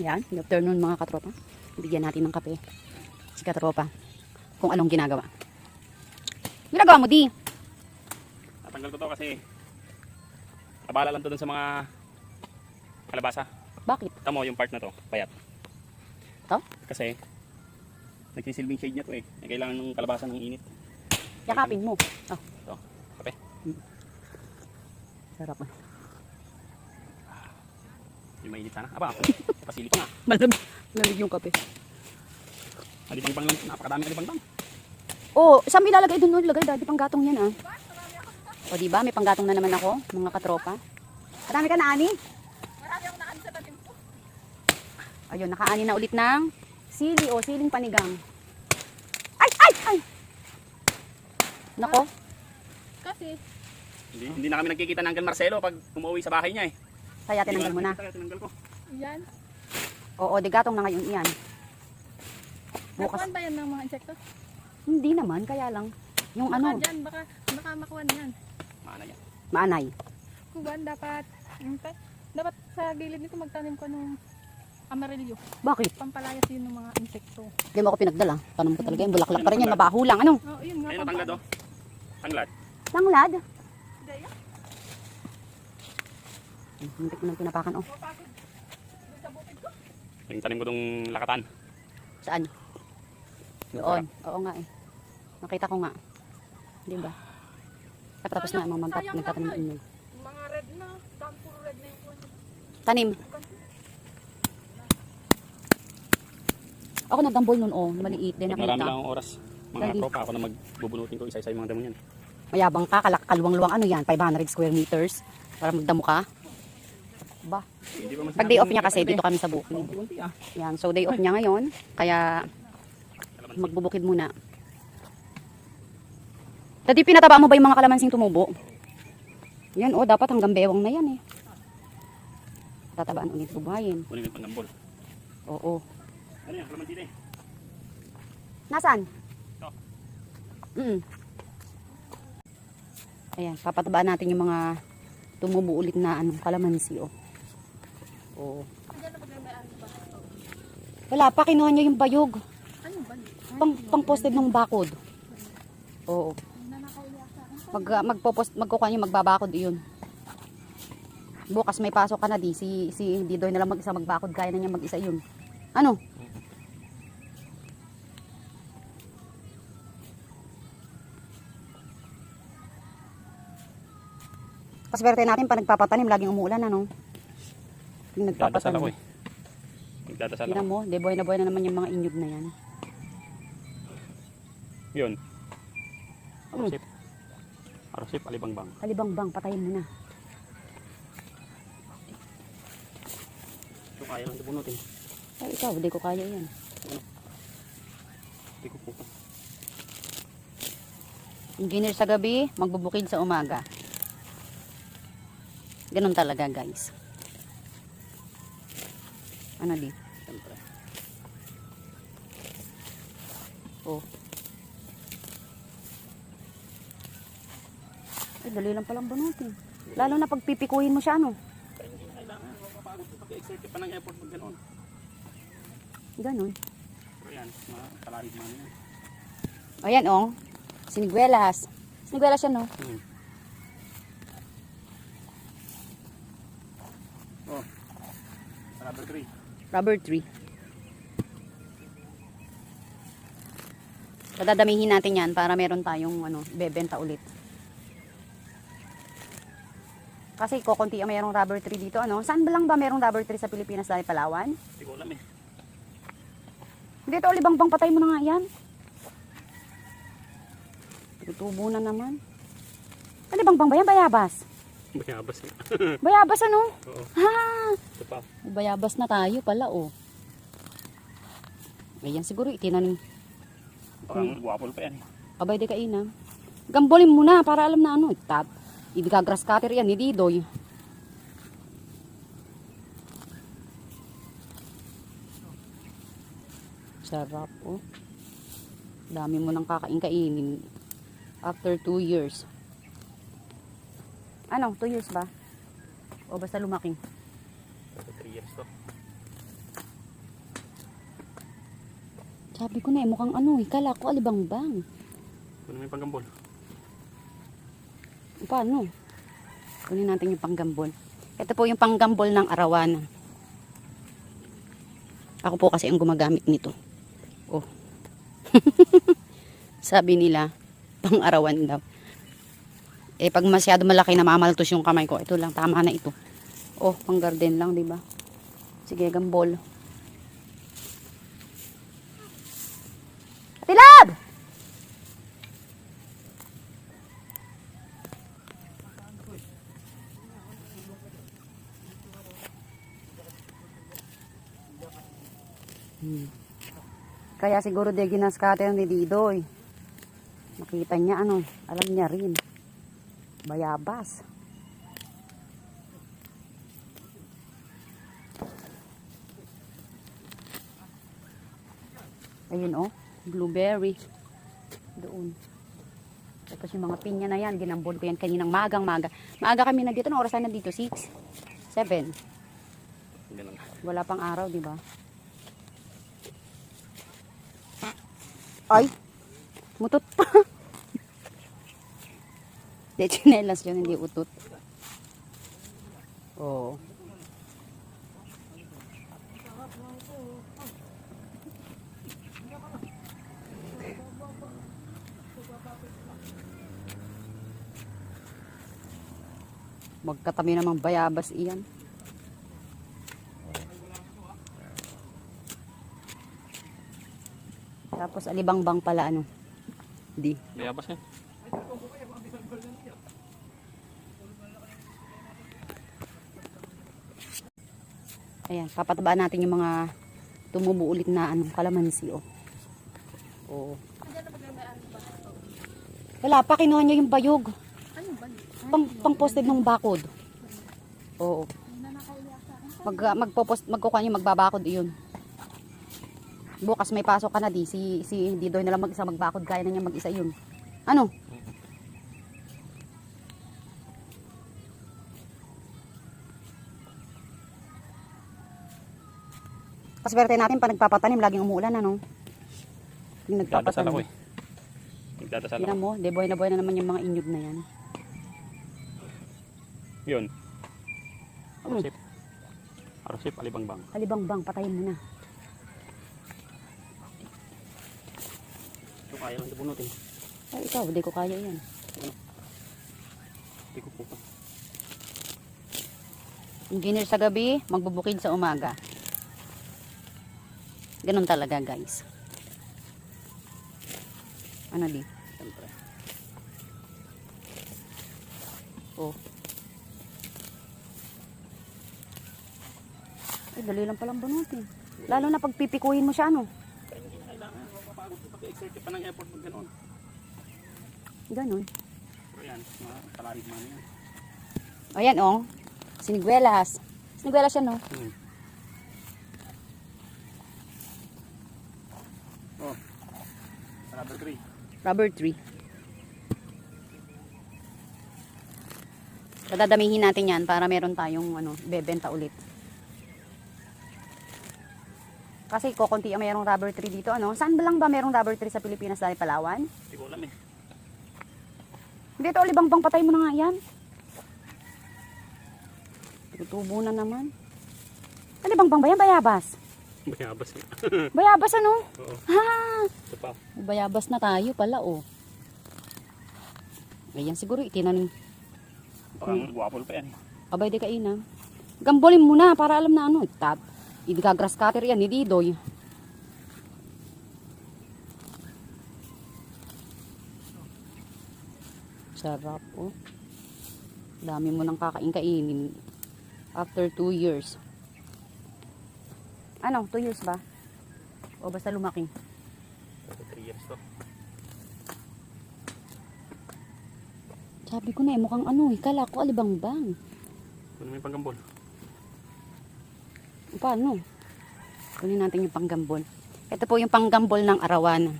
Yan, good afternoon mga katropa. Bigyan natin ng kape. Si katropa. Kung anong ginagawa. Ginagawa mo, di? Natanggal ko to kasi abala lang to dun sa mga kalabasa. Bakit? Tamo yung part na to, payat. To? Kasi nagsisilbing shade niya to eh. Kailangan ng kalabasa ng init. Yakapin mo. Oh. Ito, kape. Sarap ah. Yung mainit sana. Aba, pasili pa nga. Malamig. Malamig yung kape. Alibang bang lang, napakadami alibang bang. Oh, saan ilalagay doon? Ilagay, daddy, panggatong yan ah. O, di ba? May panggatong na naman ako, mga katropa. Marami ka na, Ani? Marami akong nakan sa tatim ko. Ayun, nakaani na ulit ng sili o siling panigang. Ay, ay, ay! Nako, Kasi, Hindi, hindi na kami nagkikita ng Uncle Marcelo pag umuwi sa bahay niya eh. Kaya tinanggal mo na. Kaya tinanggal ko. yan. Oo, digatong na ngayon iyan. Bukas, Nakuhan ba yan ng mga insekto? hindi naman, kaya lang. Yung Baka ano, dyan, baka, baka makuha yan. Maana yan. maanay. Kuban, dapat, dapat sa gilid nito magtanim ko ng amarillo. Bakit? Pampalayas yun ng mga insekto. Hindi mo ako pinagdala. Tanong ko talaga yan, bulaklak pa rin yan, mabaho lang. Ano? Oo, oh, yun nga. Ayun, natanglad oh. Tanglad. Tanglad? Hindi ko nang pinapakan, oh. Yung tanim ko tong lakatan. Saan? Doon. Oo nga eh. Nakita ko nga. Di ba? Tapos na, mga mampat, nagtatanim lang, inyo. Mga red na. Dam puro red na yung. Tanim. Ako nagdambol nun, oh. Maliit din, Pag marami nakita. lang ang oras. Mga Dali. tropa ako na magbubunutin ko isa-isa yung mga damo niyan. Mayabang ka, kalak kaluwang-luwang ano yan, 500 square meters. Para magdamo ka. Ba? Pag day off niya kasi, dito kami sa bukid. Ah. Yan, so day off niya ngayon. Kaya magbubukid muna. Dati pinataba mo ba yung mga kalamansing tumubo? Yan, oh, dapat hanggang bewang na yan eh. Tatabaan ulit buhayin. Kunin yung panggambol. Oo. Ano yan? Kalamansi din. Nasaan? Ito. Mm. Ayan, papatabaan natin yung mga tumubo ulit na ano, kalamansi, oh. Oo. Wala pa, kinuha niya yung bayog. Ano ba? Pang, pang posted ng bakod. Oo. Mag, magpo-post, magkukuha niya, magbabakod yun. Bukas may pasok ka na di. Si, si Didoy na lang mag-isa magbakod. Kaya na niya mag-isa yun. Ano? Paswerte natin pa nagpapatanim, laging umuulan ano. Yung Nagdadasal ako eh. Nagdadasal ako. Tingnan mo, de boy na boy na naman yung mga inyog na yan. Yun. Hmm. Arosip. Arosip, alibangbang. Kalibangbang, patayin mo na. Ito kaya lang bunutin. Ay, ikaw, di ko kaya yan. Hindi ko po. Engineer sa gabi, magbubukid sa umaga. Ganun talaga, guys. Ano di? Siyempre. Oh. Ay, dali lang palang bunutin. Lalo na pag pipikuhin mo siya, ano? Kailangan. Mapapagod ko pag-exert pa ng effort pag ganoon. Ganun. Pero yan, mga talarig man yan. Ayan, oh. Siniguelas. Siniguelas yan, no? Hmm. Oh. Rubber tree. Rubber tree. Dadamihin natin yan para meron tayong ano, bebenta ulit. Kasi kokonti ang mayroong rubber tree dito. Ano? Saan ba lang ba mayroong rubber tree sa Pilipinas dahil Palawan? Hindi ko alam eh. Dito, libangbang patay mo na nga yan. Tutubo na naman. Libangbang ba yan? Bayabas. Mayabas eh. Bayabas ano? Oo. Ha! Ito pa. Bayabas na tayo pala oh. Ayan siguro itinanim. Parang guwapol pa yan eh. Abay di kaina. Gambolin mo na para alam na ano. Tap. Ibiga grass cutter yan ni Didoy. Sarap oh. Dami mo nang kakain-kainin. After 2 years. Ano? 2 years ba? O basta lumaking? 3 years to. Sabi ko na eh, mukhang ano eh. Kala ko alibangbang. Kunin mo yung panggambol. Paano? Kunin natin yung panggambol. Ito po yung panggambol ng arawan. Ako po kasi ang gumagamit nito. Oh. Sabi nila, pang arawan daw. Eh, pag masyado malaki na mamaltos yung kamay ko, ito lang, tama na ito. Oh, pang garden lang, di ba? Sige, gambol. Atilab! Hmm. Kaya siguro de ginaskate ni Didoy. Nakita niya ano, alam niya rin. Bayabas. Ayun oh, blueberry. Doon. Tapos yung mga pinya na yan, ginambon ko yan kaninang magang maga. Maaga kami na dito, no oras na dito? 6? 7? Ganun. Wala pang araw, di ba? Ay! Mutot pa! De, chinelas yun, hindi utot. Oo. Magkatabi namang bayabas iyan. Tapos alibangbang pala ano. Di. Bayabas yan. Ayan, papatabaan natin yung mga tumubo ulit na ano, kalamansi oh. Oo. Wala pa, kinuha niya yung bayog. Ba? Pang, pang posted ng bakod. Oo. Mag, magpo-post, magkukuha niya magbabakod iyon. Bukas may pasok ka na di. Si, si Didoy na lang mag-isa magbakod. Kaya na niya mag-isa yun. Ano? Paswerte natin pa nagpapatanim, laging umuulan ano. Yung Nagdadasal ako nagpapatanim. eh. Nagdadasal ako. Tingnan mo, de boy na boy na naman yung mga inyog na yan. Yun. Hmm. Arosip. Arosip, alibangbang. Halibangbang, patayin mo na. Ito kaya lang bunutin. Ay, ikaw, di ko kaya yan. Hindi ko po pa. Engineer sa gabi, magbubukid sa umaga. Ganun talaga, guys. Ano di? Siyempre. Oh. Ay, dali lang palang bunutin. Lalo na pag pipikuhin mo siya, ano? Kaya hindi na kailangan. Mapapagod ko pag-exert pa ng effort pag ganoon. Ganun. Pero yan, mga kalarig man yan. Ayan, oh. Siniguelas. Siniguelas yan, no? Hmm. Oh. Rubber tree. Rubber tree. Padadamihin natin yan para meron tayong ano, bebenta ulit. Kasi kokonti ang mayroong rubber tree dito. Ano? Saan ba lang ba mayroong rubber tree sa Pilipinas dahil Palawan? Hindi ko alam eh. Dito, olibangbang patay mo na nga yan. Tutubo na naman. Olibangbang ba yan? Bayabas. Bayabas eh. Bayabas ano? Oo. Ha! Ito pa. Bayabas na tayo pala, oh. Ayan, siguro itinanim. Parang guwapol pa yan eh. Abay, di kaina. Gambolin mo na para alam na ano. Tat. Hindi ka grass cutter yan, ni Didoy. Sarap, oh. Dami mo nang kakain-kainin. After 2 years. Ano, 2 years ba? O basta lumaki? Ito 3 years to. Sabi ko na eh, mukhang ano eh. Kala ko alibangbang. Kunin mo yung panggambol. Paano? Kunin natin yung panggambol. Ito po yung panggambol ng arawan.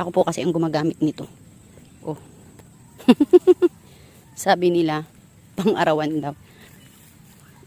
Ako po kasi ang gumagamit nito. Oh. Sabi nila, pang arawan daw.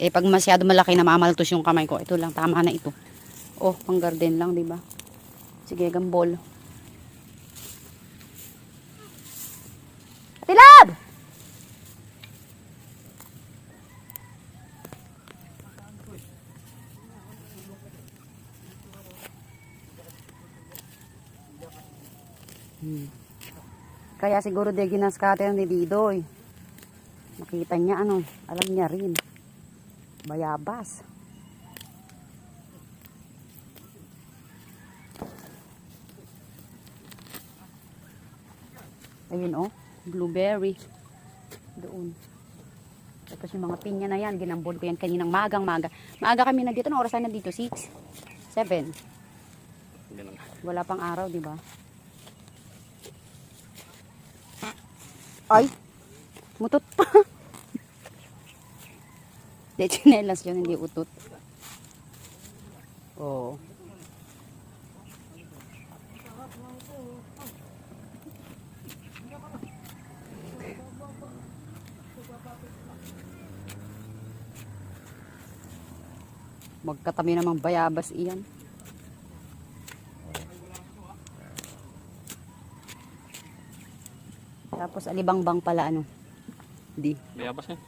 Eh pag masyado malaki na mamaltos yung kamay ko, ito lang, tama na ito. Oh, pang garden lang, di ba? Sige, gambol. Tilab! Hmm. Kaya siguro de ginaskater ni Didoy. Nakita niya ano, alam niya rin. Bayabas. Ayun oh, blueberry. Doon. Tapos yung mga pinya na yan, ginambol ko yan kaninang magang maga. Maaga kami na dito, no oras na dito? 6? 7? Ganun. Wala pang araw, di ba? Ay! Mutot pa! De, chinelas yun, hindi utot. Oo. Magkatabi namang bayabas iyan. Tapos alibangbang pala ano. Di. Bayabas yan.